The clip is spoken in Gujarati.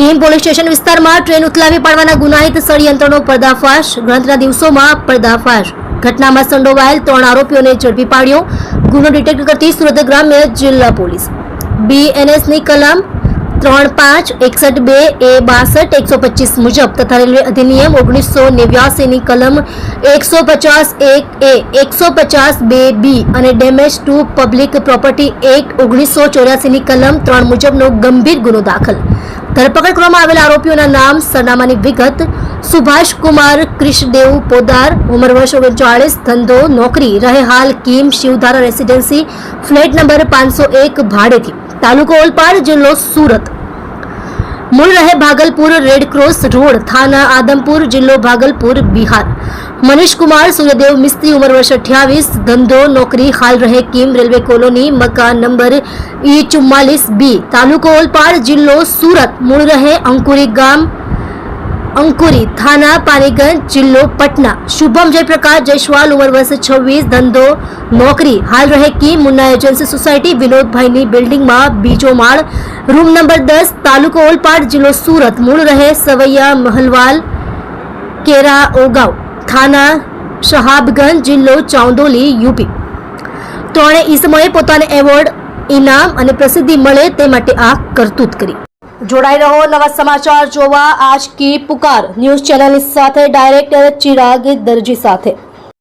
કીમ પોલીસ સ્ટેશન વિસ્તારમાં ટ્રેન ઉથલાવી પાડવાના ગુનાહિત ષડયંત્રનો પર્દાફાશ. ગણતરીના દિવસોમાં પર્દાફાશ. ઘટનામાં સંડોવાયેલ ત્રણ આરોપીઓને ઝડપી પાડ્યો. ગુનો ડિટેક્ટ કરતી સુરત ગ્રામ્ય જિલ્લા પોલીસ. બીએનએસની કલમ ત્રણ પાંચ એકસઠ બે એ બાસઠ એકસો પચીસ મુજબ તથા રેલવે અધિનિયમ ઓગણીસો નેવ્યાસીની કલમ એકસો પચાસ એક એ, એકસો પચાસ બે બી અને damage to public property act ઓગણીસો ચોર્યાસીની કલમ ત્રણ મુજબનો ગંભીર ગુનો દાખલ. ધરપકડ કરવામાં આવેલા આરોપીઓના નામ, સરનામાની વિગત, સુભાષ કુમાર, ક્રિશદેવ પોદાર, ઉંમર વર્ષ ઓગણચાળીસ, ધંધો, નોકરી રહે હાલ Kim, Shivdhara residency, flat number પાંચસો એક, ભાડેથી. તાલુકો ઓલપાડ, જિલ્લો સુરત. મૂળ રહે ભાગલપુર રેડ ક્રોસ રોડ, થાના આદમપુર જિલ્લો ભાગલપુર, બિહાર. મનીષ કુમાર સૂર્યદેવ મિસ્ત્રી ઉંમર વર્ષ અઠ્યાવીસ, ધંધો, નોકરી, હાલ રહે કિમ રેલવે કોલોની, મકાન નંબર ઈ ચુમ્માલીસ બી તાલુકો ઓલપાડ જિલ્લો સુરત. મૂળ રહે અંકુરી ગામ અંકુરી થાના પાનીગંજ જિલ્લો પટના. શુભમ જયપ્રકાશ, જયસ્વાલ, ઉંમર વર્ષ છવ્વીસ, ધંધો, નોકરી. હાલ રહે કી મુન્ના એજન્સી સોસાયટી વિનોદભાઈની બિલ્ડિંગમાં બીજો માળ. રૂમ નંબર દસ, તાલુકો ઓલપાડ, જિલ્લો સુરત. મૂળ રહે સવૈયા મહલવાલ, કેરા, ઓગાવ. થાના શહાબગંજ જિલ્લો ચાંદોલી, યુપી. ત્રણે ઈસમોએ પોતાને એવોર્ડ ઇનામ અને પ્રસિદ્ધિ મળે તે માટે આ કરતૂત કરી. જોડાઈ રહો, નવા સમાચાર જોવા. આજ કી પુકાર ન્યૂઝ ચેનલ સાથે ડાયરેક્ટર ચિરાગ દરજી સાથે.